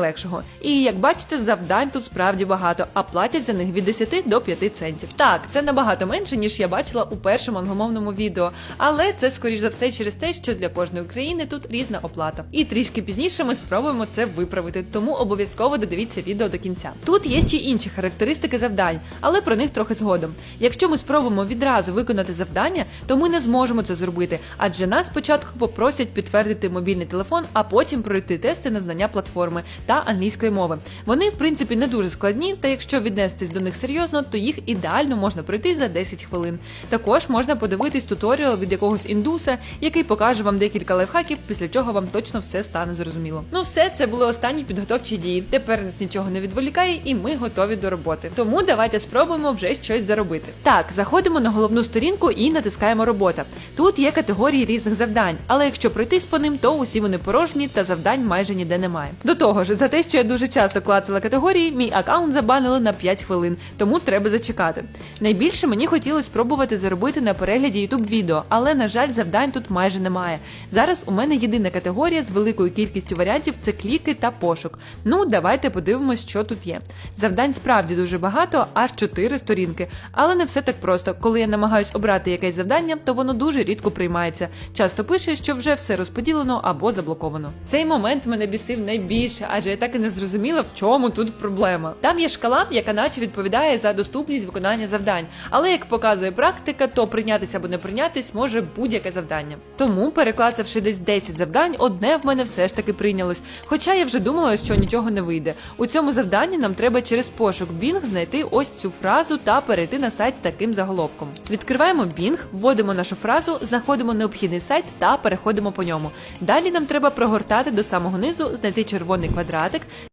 легшого. І як бачите, завдань тут справді багато, а платять за них від 10 до 5 центів. Так, це набагато менше, ніж я бачила у першому англомовному відео, але це скоріш за все через те, що для кожної країни тут різна оплата. І трішки пізніше ми спробуємо це виправити, тому обов'язково додивіться відео до кінця. Тут є ще інші характеристики завдань, але про них трохи згодом. Якщо ми спробуємо відразу виконати завдання, то ми не зможемо це зробити, адже нас спочатку попросять підтвердити мобільний телефон, а потім пройти тести на знання платформи та англійської мови. Вони, в принципі, не дуже складні, та якщо віднестись до них серйозно, то їх ідеально можна пройти за 10 хвилин. Також можна подивитись туторіал від якогось індуса, який покаже вам декілька лайфхаків, після чого вам точно все стане зрозуміло. Ну, все це були останні підготовчі дії. Тепер нас нічого не відволікає, і ми готові до роботи. Тому давайте спробуємо вже щось заробити. Так, заходимо на головну сторінку і натискаємо робота. Тут є категорії різних завдань, але якщо пройтись по ним, то усі вони порожні та завдань майже ніде немає. До того ж, за те, що я дуже часто клацала категорії, мій аккаунт забанили на 5 хвилин, тому треба зачекати. Найбільше мені хотілося спробувати заробити на перегляді YouTube відео, але на жаль, завдань тут майже немає. Зараз у мене єдина категорія з великою кількістю варіантів це кліки та пошук. Ну, давайте подивимось, що тут є. Завдань справді дуже багато, аж 4 сторінки. Але не все так просто. Коли я намагаюсь обрати якесь завдання, то воно дуже рідко приймається. Часто пише, що вже все розподілено або заблоковано. Цей момент мене бісив найбільше, адже я так і не зрозуміла, в чому тут проблема. Там є шкала, яка наче відповідає за доступність виконання завдань. Але як показує практика, то прийнятися або не прийнятись може будь-яке завдання. Тому, переклацавши десь 10 завдань, одне в мене все ж таки прийнялось. Хоча я вже думала, що нічого не вийде. У цьому завданні нам треба через пошук Bing знайти ось цю фразу та перейти на сайт таким заголовком. Відкриваємо Bing, вводимо нашу фразу, знаходимо необхідний сайт та переходимо по ньому. Далі нам треба прогортати до самого низу, знайти червоний квадратик.